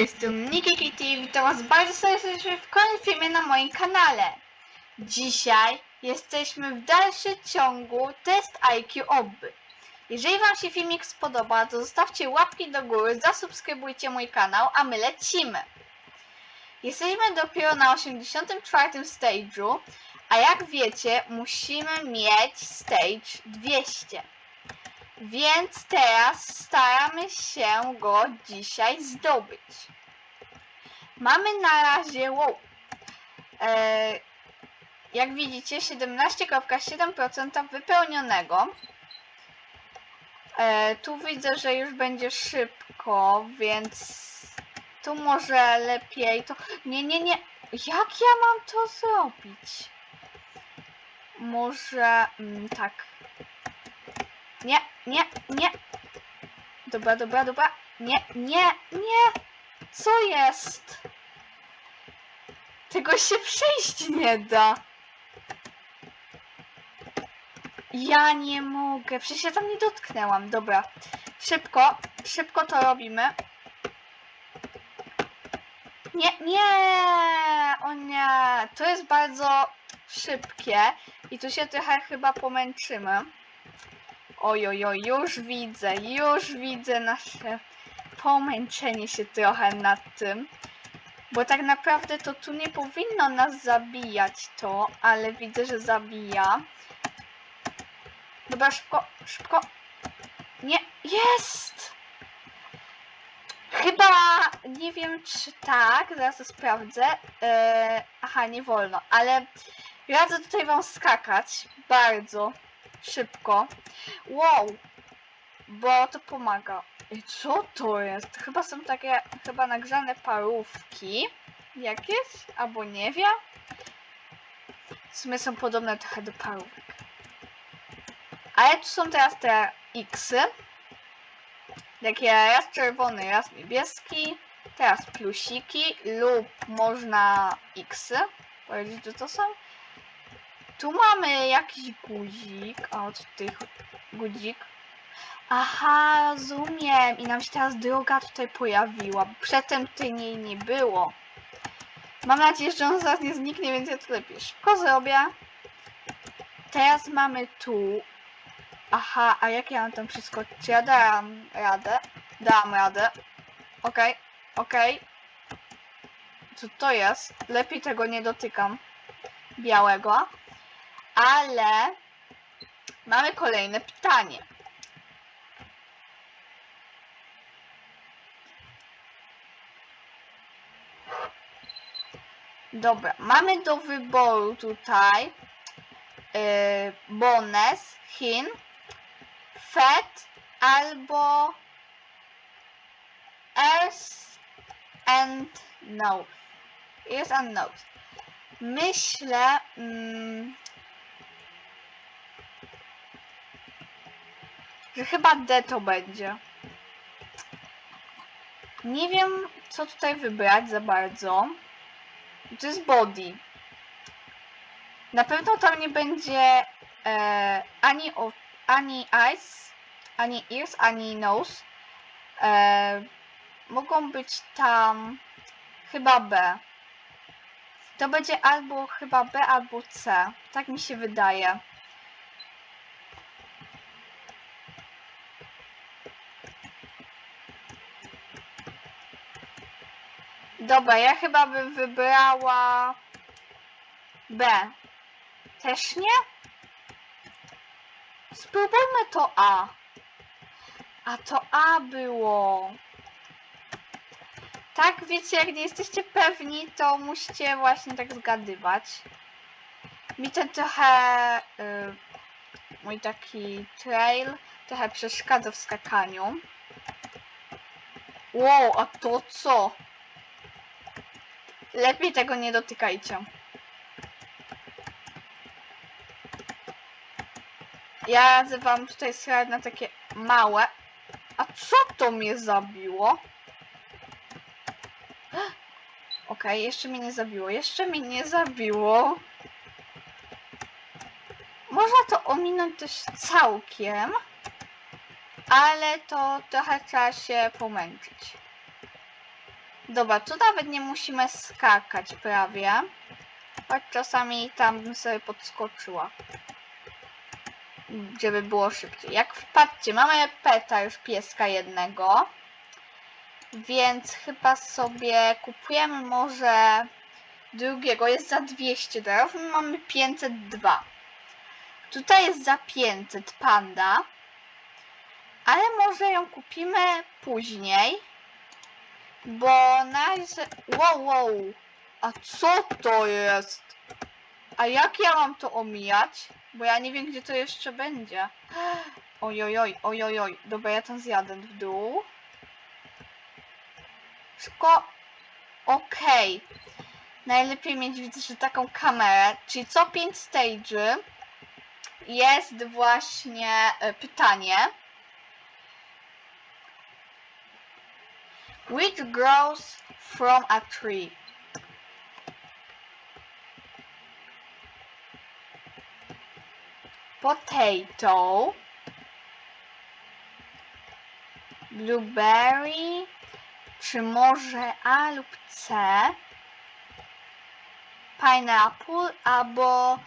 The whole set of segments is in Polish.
tej strony Niki Kitty, witam was bardzo serdecznie w kolejnym filmie na moim kanale. Dzisiaj jesteśmy w dalszym ciągu test IQ Obby. Jeżeli wam się filmik spodoba, to zostawcie łapki do góry, zasubskrybujcie mój kanał, a my lecimy. Jesteśmy dopiero na 84 stage'u, a jak wiecie, musimy mieć stage 200. Więc teraz staramy się go dzisiaj zdobyć. Mamy na razie, wow, e, jak widzicie 17,7% wypełnionego. E, tu widzę, że już będzie szybko, więc tu może lepiej to... Nie, nie, nie. Jak ja mam to zrobić? Może mm, tak. Nie, nie, nie. Dobra, dobra, dobra. Nie, nie, nie. Co jest? Tego się przejść nie da. Ja nie mogę. Przecież ja tam nie dotknęłam. Dobra. Szybko, szybko to robimy. Nie, nie! O nie! To jest bardzo szybkie i tu się trochę chyba pomęczymy. Oj, oj, oj, już widzę, już widzę nasze pomęczenie się trochę nad tym. Bo tak naprawdę to tu nie powinno nas zabijać to, ale widzę, że zabija. Dobra, szybko, szybko. Nie, jest! Chyba, nie wiem czy tak, zaraz to sprawdzę. Eee, aha, nie wolno, ale radzę tutaj wam skakać bardzo szybko. Wow, bo to pomaga. I co to jest? Chyba są takie, chyba nagrzane parówki jakieś, albo nie wiem. W sumie są podobne trochę do parówek. Ale tu są teraz te Xy. Takie raz czerwony, raz niebieski. Teraz plusiki lub można Xy. Powiedzieć, że to są. Tu mamy jakiś guzik. O, co tutaj guzik. Aha, rozumiem. I nam się teraz droga tutaj pojawiła. Przedtem tutaj niej nie było. Mam nadzieję, że on zaraz nie zniknie, więc ja to lepiej szybko zrobię. Teraz mamy tu. Aha, a jak ja mam tam przeskoczyć? Czy ja dam radę? Dam radę. Okej, okej. Co to jest? Lepiej tego nie dotykam. Białego. Ale mamy kolejne pytanie. Dobra, mamy do wyboru tutaj yy, bonus, Chin, Fed albo Earth and Nose. Earth and Nose. Myślę, mm, że chyba D to będzie. Nie wiem, co tutaj wybrać za bardzo. To jest body. Na pewno tam nie będzie e, ani, o, ani eyes, ani ears, ani nose. E, mogą być tam chyba B. To będzie albo chyba B, albo C. Tak mi się wydaje. Dobra, ja chyba bym wybrała B. Też nie? Spróbujmy to A. A to A było. Tak, wiecie, jak nie jesteście pewni, to musicie właśnie tak zgadywać. Mi ten trochę... Y, mój taki trail trochę przeszkadza w skakaniu. Wow, a to co? Lepiej tego nie dotykajcie. Ja wam tutaj strzelać na takie małe. A co to mnie zabiło? Okay, jeszcze mnie nie zabiło. Jeszcze mnie nie zabiło. Można to ominąć też całkiem. Ale to trochę trzeba się pomęczyć. Dobra, tu nawet nie musimy skakać prawie. Choć czasami tam bym sobie podskoczyła. Żeby było szybciej. Jak wpadcie, mamy peta już pieska jednego. Więc chyba sobie kupujemy może drugiego. Jest za 200 dolarów. My mamy 502. Tutaj jest za 500 panda. Ale może ją kupimy później. Bo na razie... Wow, wow. A co to jest? A jak ja mam to omijać? Bo ja nie wiem, gdzie to jeszcze będzie. Ojojoj, ojojoj. Dobra, ja tam zjadę w dół. Szybko. Okej. Najlepiej mieć, widzę, że taką kamerę. Czyli co 5 stage'y jest właśnie e, pytanie. Which grows from a tree? Potato. Blueberry. Czy może A lub C? Pineapple albo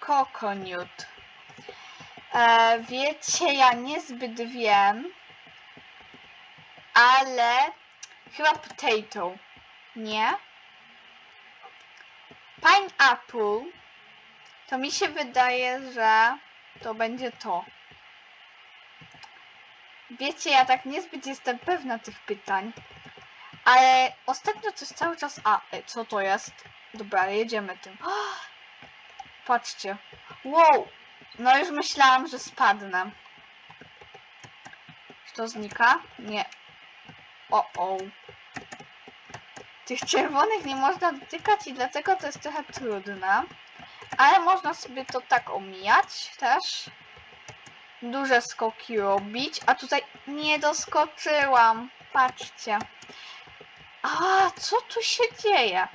coconut. E, wiecie, ja niezbyt wiem, ale chyba potato, nie? Pineapple, to mi się wydaje, że to będzie to. Wiecie, ja tak niezbyt jestem pewna tych pytań, ale ostatnio coś cały czas... A, e, co to jest? Dobra, jedziemy tym. Patrzcie. Wow! No już myślałam, że spadnę. Czy to znika? Nie. O, o. Tych czerwonych nie można dotykać i dlatego to jest trochę trudne. Ale można sobie to tak omijać też. Duże skoki robić. A tutaj nie doskoczyłam. Patrzcie. A, co tu się dzieje?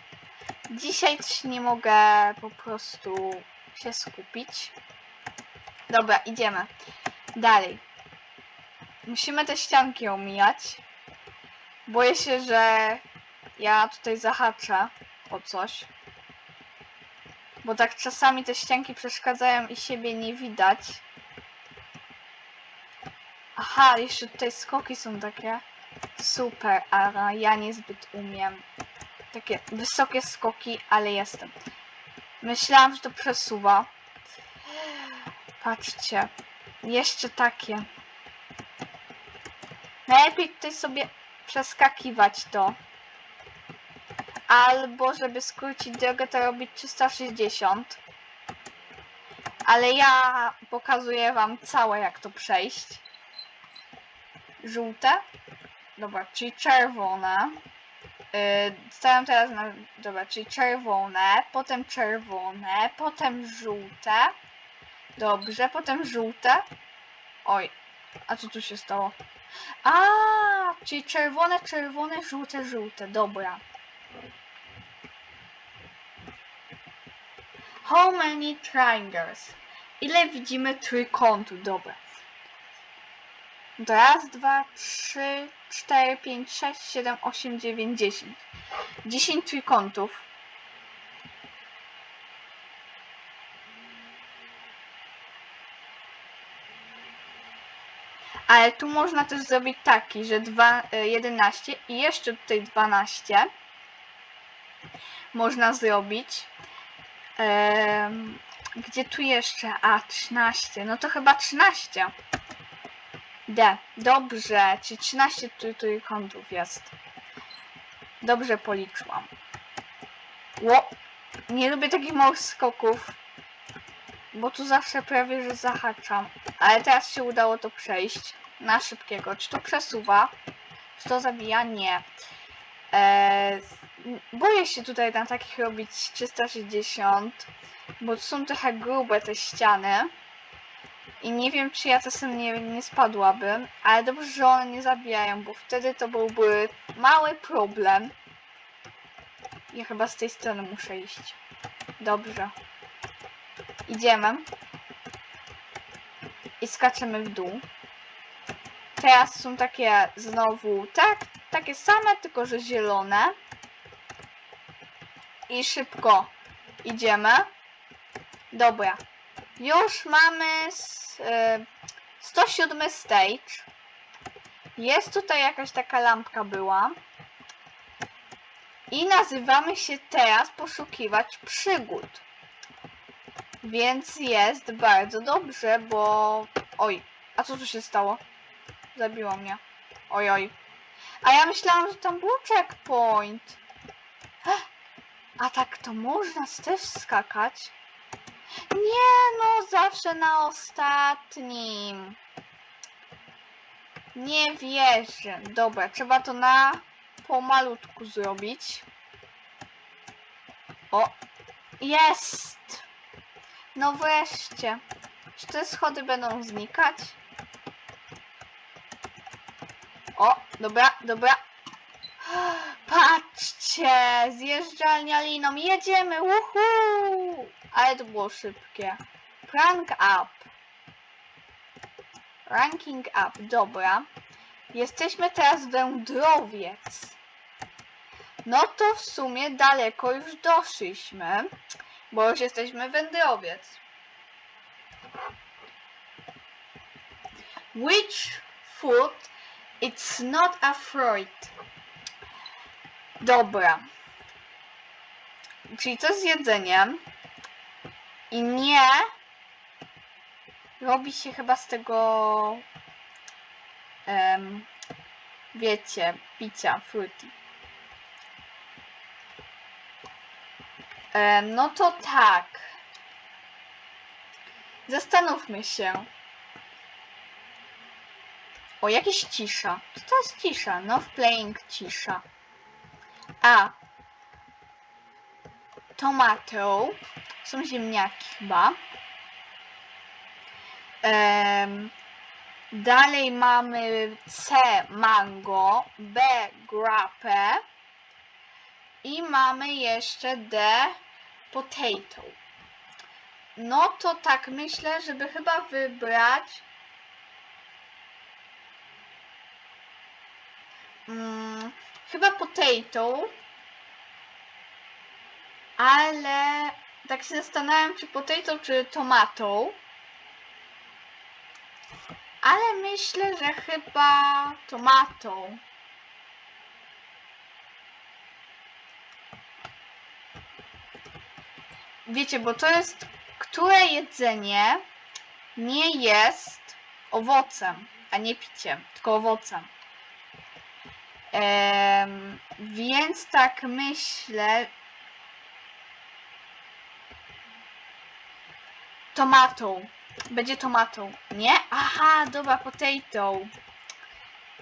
Dzisiaj też nie mogę po prostu się skupić. Dobra, idziemy. Dalej. Musimy te ścianki omijać. Boję się, że ja tutaj zahaczę o coś. Bo tak czasami te ścianki przeszkadzają i siebie nie widać. Aha, jeszcze tutaj skoki są takie. Super, ale ja niezbyt umiem. Takie wysokie skoki, ale jestem. Myślałam, że to przesuwa. Patrzcie. Jeszcze takie. Najlepiej tutaj sobie przeskakiwać to. Albo żeby skrócić drogę, to robić 360. Ale ja pokazuję wam całe jak to przejść. Żółte. Dobra, czyli czerwone. Yy, stawiam teraz na... Dobra, czyli czerwone, potem czerwone, potem żółte. Dobrze, potem żółte. Oj, a co tu się stało? A, czyli czerwone, czerwone, żółte, żółte. Dobra. How many triangles? Ile widzimy trójkątów? Dobra. Raz, dwa, trzy, cztery, pięć, sześć, siedem, osiem, dziewięć, dziesięć. Dziesięć trójkątów. Ale tu można też zrobić taki, że dwa, y, 11 i jeszcze tutaj 12 można zrobić. Gdzie tu jeszcze? A, 13. No to chyba 13. D. Dobrze, czyli 13 trój- trójkątów jest. Dobrze policzyłam. Ło! Nie lubię takich małych skoków. Bo tu zawsze prawie, że zahaczam. Ale teraz się udało to przejść. Na szybkiego. Czy to przesuwa? Czy to zabija? Nie. Eee, boję się tutaj na takich robić 360. Bo są trochę grube te ściany. I nie wiem, czy ja czasem nie, nie spadłabym, ale dobrze, że one nie zabijają, bo wtedy to byłby mały problem. Ja chyba z tej strony muszę iść. Dobrze. Idziemy. I skaczemy w dół. Teraz są takie znowu tak, takie same, tylko że zielone. I szybko idziemy. Dobra. Już mamy s- y, 107 stage. Jest tutaj jakaś taka lampka była. I nazywamy się teraz poszukiwać przygód. Więc jest bardzo dobrze, bo... Oj, a co tu się stało? Zabiło mnie. Oj, oj. A ja myślałam, że tam był checkpoint. A tak to można też skakać? Nie no, zawsze na ostatnim. Nie wierzę. Dobra, trzeba to na pomalutku zrobić. O, jest! No wreszcie. Czy te schody będą znikać? O, dobra, dobra. Patrzcie, zjeżdżalnia liną, jedziemy, uhu! Ale to było szybkie. Rank up. Ranking up, dobra. Jesteśmy teraz wędrowiec. No to w sumie daleko już doszliśmy, bo już jesteśmy wędrowiec. Which food it's not afraid? Dobra. Czyli coś z jedzeniem i nie robi się chyba z tego em, wiecie, picia fruity. No to tak. Zastanówmy się. O, jakieś cisza. Co to jest cisza? No, w playing cisza. A. Tomato. Są ziemniaki chyba. Em, dalej mamy C. Mango. B. Grape. I mamy jeszcze D. Potato. No to tak myślę, żeby chyba wybrać Mm, chyba potato. Ale tak się zastanawiam, czy potato, czy tomato. Ale myślę, że chyba tomato. Wiecie, bo to jest, które jedzenie nie jest owocem, a nie piciem, tylko owocem. Em, więc tak myślę. Tomatą. Będzie tomatą. Nie? Aha, dobra, potato.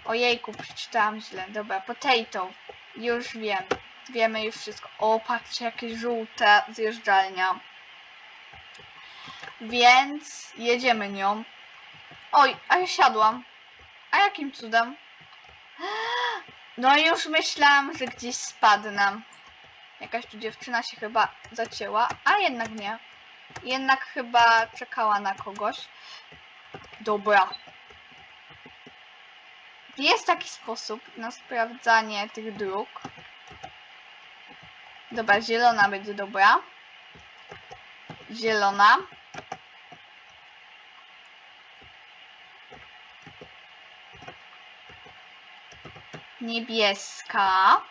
Ojejku, przeczytałam źle. Dobra, potato. Już wiem. Wiemy już wszystko. O, patrzcie, jakie żółte zjeżdżalnia. Więc jedziemy nią. Oj, a ja siadłam. A jakim cudem? No już myślałam, że gdzieś spadnę. Jakaś tu dziewczyna się chyba zacięła, a jednak nie. Jednak chyba czekała na kogoś. Dobra. Jest taki sposób na sprawdzanie tych dróg. Dobra, zielona będzie dobra. Zielona. niebieska.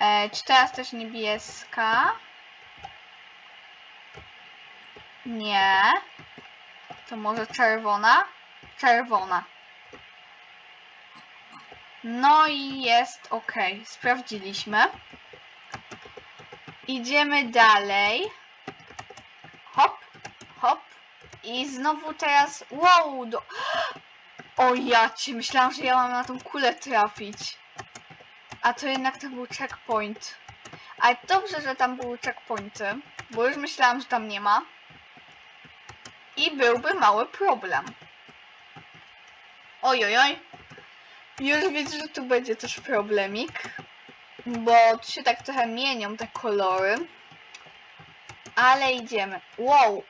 E, czy teraz też niebieska? Nie. To może czerwona? Czerwona. No i jest ok. Sprawdziliśmy. Idziemy dalej. Hop, hop. I znowu teraz. Wow! Do... O ja ci, myślałam, że ja mam na tą kulę trafić. A to jednak to był checkpoint. Ale dobrze, że tam były checkpointy, bo już myślałam, że tam nie ma. I byłby mały problem. Oj, oj, oj. Już widzę, że tu będzie też problemik. Bo tu się tak trochę mienią te kolory. Ale idziemy. Wow.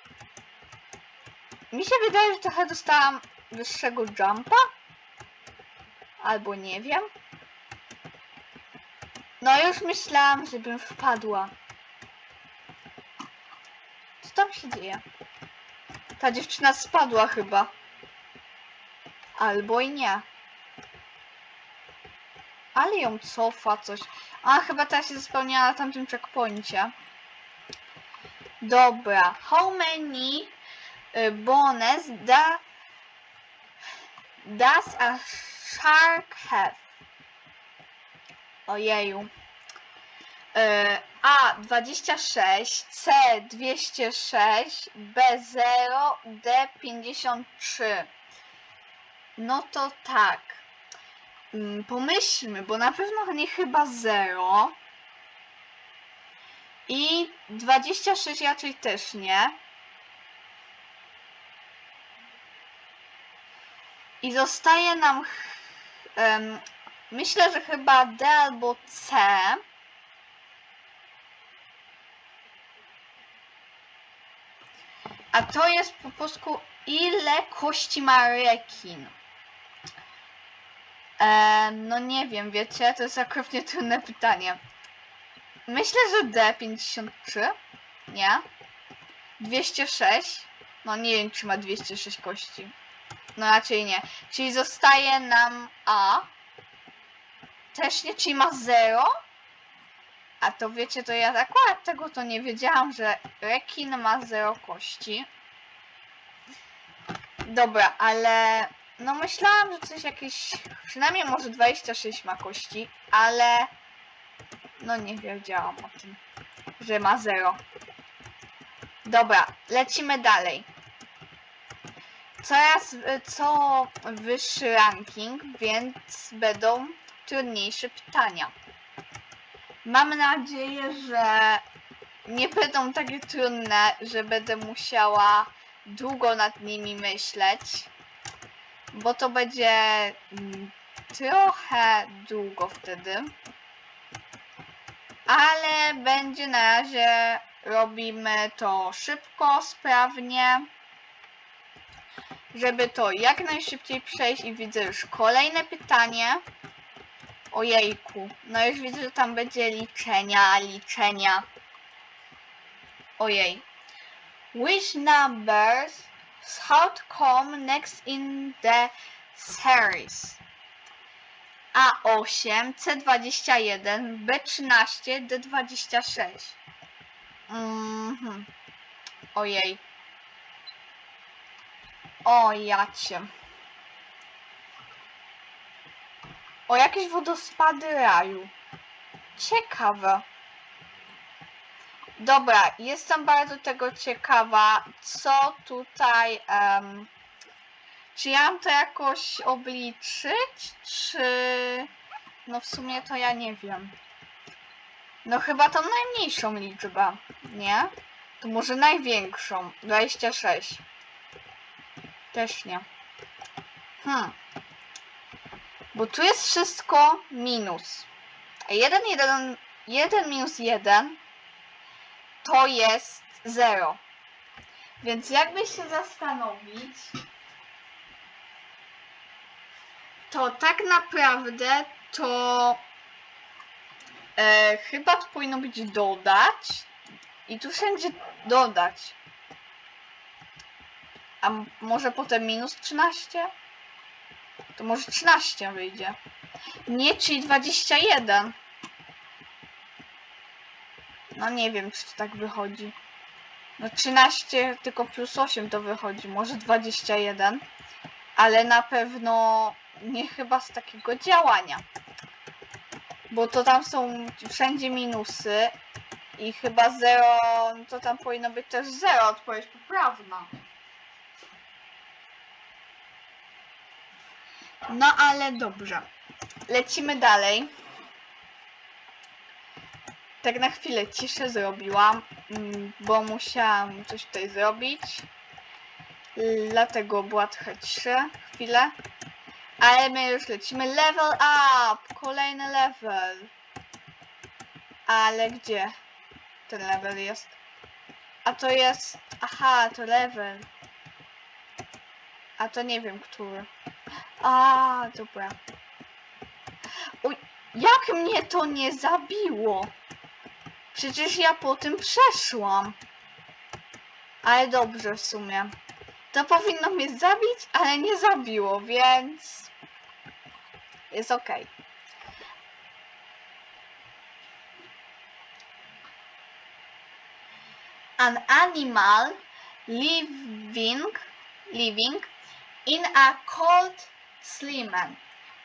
Mi się wydaje, że trochę dostałam wyższego jumpa? Albo nie wiem. No już myślałam, żebym wpadła. Co tam się dzieje? Ta dziewczyna spadła chyba. Albo i nie. Ale ją cofa coś. A, chyba ta się spełniała na tamtym checkpoincie. Dobra. How many y, bonus da, does a shark have? Ojeju. Y, A 26, C 206, B 0, D 53. No to tak. Mm, Pomyślmy, bo na pewno nie chyba 0. I 26 raczej też nie. I zostaje nam. em, myślę, że chyba D albo C. A to jest po polsku ile kości ma rekin? E, no nie wiem, wiecie, to jest okropnie trudne pytanie. Myślę, że D53. Nie. 206. No nie wiem, czy ma 206 kości. No raczej nie. Czyli zostaje nam A. Też nie, czyli ma 0. A to wiecie, to ja akurat tego to nie wiedziałam, że rekin ma 0 kości. Dobra, ale no myślałam, że coś jakieś, przynajmniej może 26 ma kości, ale no nie wiedziałam o tym, że ma 0. Dobra, lecimy dalej. Coraz co wyższy ranking, więc będą trudniejsze pytania. Mam nadzieję, że nie będą takie trudne, że będę musiała długo nad nimi myśleć, bo to będzie mm, trochę długo wtedy. Ale będzie na razie robimy to szybko, sprawnie, żeby to jak najszybciej przejść i widzę już kolejne pytanie. Ojejku, no już widzę, że tam będzie liczenia, liczenia. Ojej. Which numbers to come next in the series? A8, C21, B13, D26. Mhm. Ojej. O jacie. O jakieś wodospady raju. Ciekawe. Dobra, jestem bardzo tego ciekawa, co tutaj. em, czy ja mam to jakoś obliczyć, czy. No w sumie to ja nie wiem. No chyba tą najmniejszą liczbę, nie? To może największą. 26. Też nie. Hmm. Bo tu jest wszystko minus. A 1, 1, 1 minus 1 to jest 0. Więc jakby się zastanowić, to tak naprawdę to e, chyba to powinno być dodać i tu wszędzie dodać. A może potem minus 13? To może 13 wyjdzie. Nie, czyli 21. No nie wiem, czy to tak wychodzi. No 13 tylko plus 8 to wychodzi, może 21. Ale na pewno nie chyba z takiego działania. Bo to tam są wszędzie minusy i chyba 0, no to tam powinno być też 0, odpowiedź poprawna. No ale dobrze. Lecimy dalej. Tak na chwilę ciszę zrobiłam, mm, bo musiałam coś tutaj zrobić. Dlatego była trochę cisza chwilę. Ale my już lecimy. Level up! Kolejny level. Ale gdzie ten level jest? A to jest... Aha, to level. A to nie wiem, który. A, dobra. Oj, jak mnie to nie zabiło? Przecież ja po tym przeszłam. Ale dobrze w sumie. To powinno mnie zabić, ale nie zabiło, więc jest ok. An animal living living in a cold sleeman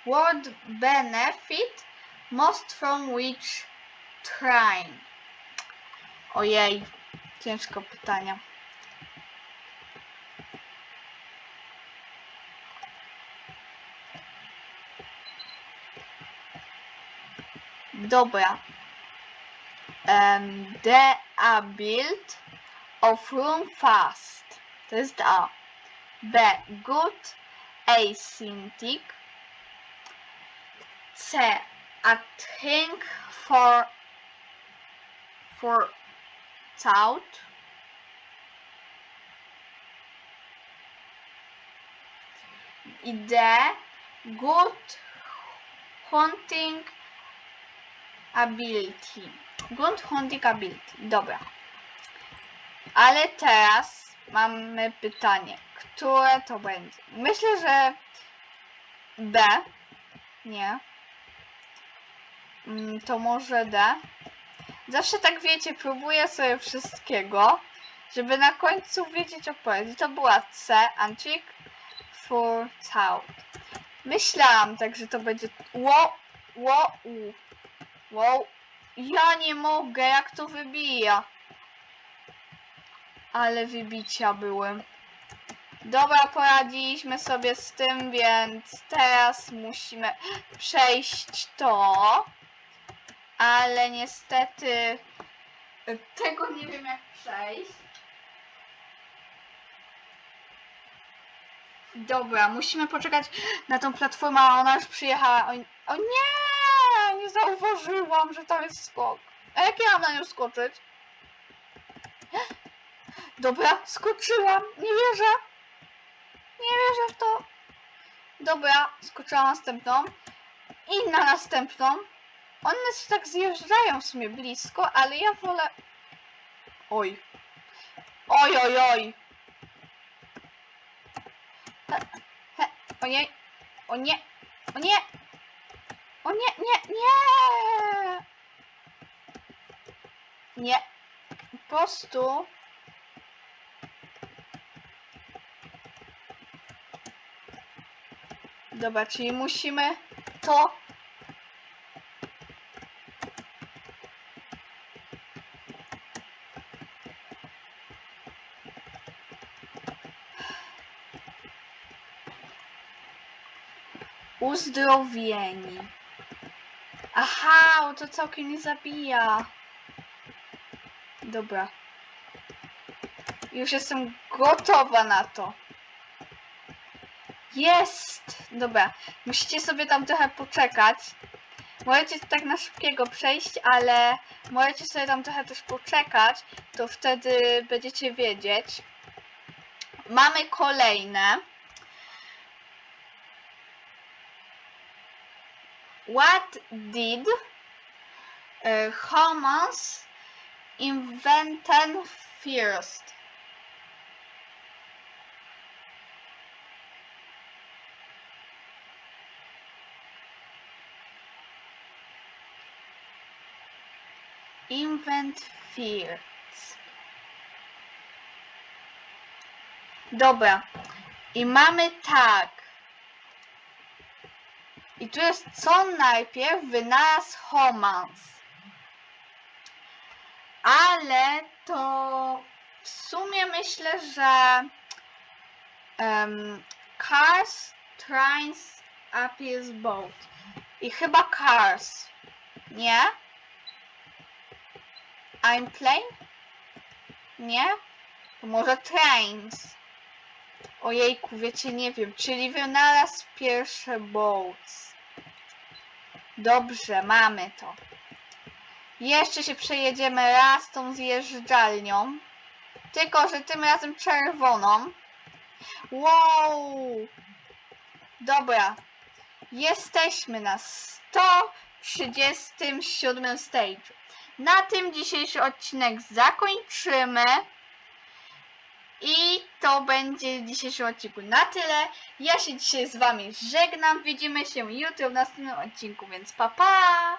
would benefit most from which train? Ojej, ciężko pytanie. Dobra. Um, the a build of room fast. To jest A. B. Good asyntic. C. A thing for for thought. I. Good hunting ability. Good hunting ability. Dobra. Ale teraz mamy pytanie, które to będzie? Myślę, że B. Nie. Mm, To może D. Zawsze tak wiecie, próbuję sobie wszystkiego, żeby na końcu wiedzieć odpowiedź. I to była C, Antik for Thought. Myślałam tak, że to będzie ło, ło, u. Wow. Ja nie mogę, jak to wybija. Ale wybicia były. Dobra, poradziliśmy sobie z tym, więc teraz musimy przejść to. Ale niestety y, tego nie wiem jak przejść. Dobra, musimy poczekać na tą platformę, a ona już przyjechała. O, o nie! Nie zauważyłam, że tam jest skok. A jak ja mam na nią skoczyć? Dobra, skoczyłam. Nie wierzę. Nie wierzę w to. Dobra, skoczyłam następną. I na następną. One się tak zjeżdżają w sumie blisko, ale ja wolę... Oj. Oj, oj, oj. He, o nie. O nie. O nie. O nie, nie, nie. Nie. Po prostu... Dobra, czyli musimy to uzdrowieni. Aha, to całkiem nie zabija. Dobra. Już jestem gotowa na to. Jest! Dobra, musicie sobie tam trochę poczekać. Możecie tak na szybkiego przejść, ale możecie sobie tam trochę też poczekać, to wtedy będziecie wiedzieć. Mamy kolejne. What did uh, humans invented first? Invent first. Dobra. I mamy tak. I tu jest co najpierw wynalazł Homans. Ale to w sumie myślę, że um, Cars, Trains, Appeals, Boat. I chyba Cars. Nie? I'm plane? Nie? To może Trains. Ojejku, wiecie, nie wiem, czyli wynalazł pierwsze boats. Dobrze, mamy to. Jeszcze się przejedziemy raz tą zjeżdżalnią. Tylko, że tym razem czerwoną. Wow! Dobra. Jesteśmy na 137 stage. Na tym dzisiejszy odcinek zakończymy. I to będzie w dzisiejszym odcinku na tyle. Ja się dzisiaj z wami żegnam. Widzimy się jutro w następnym odcinku, więc pa pa!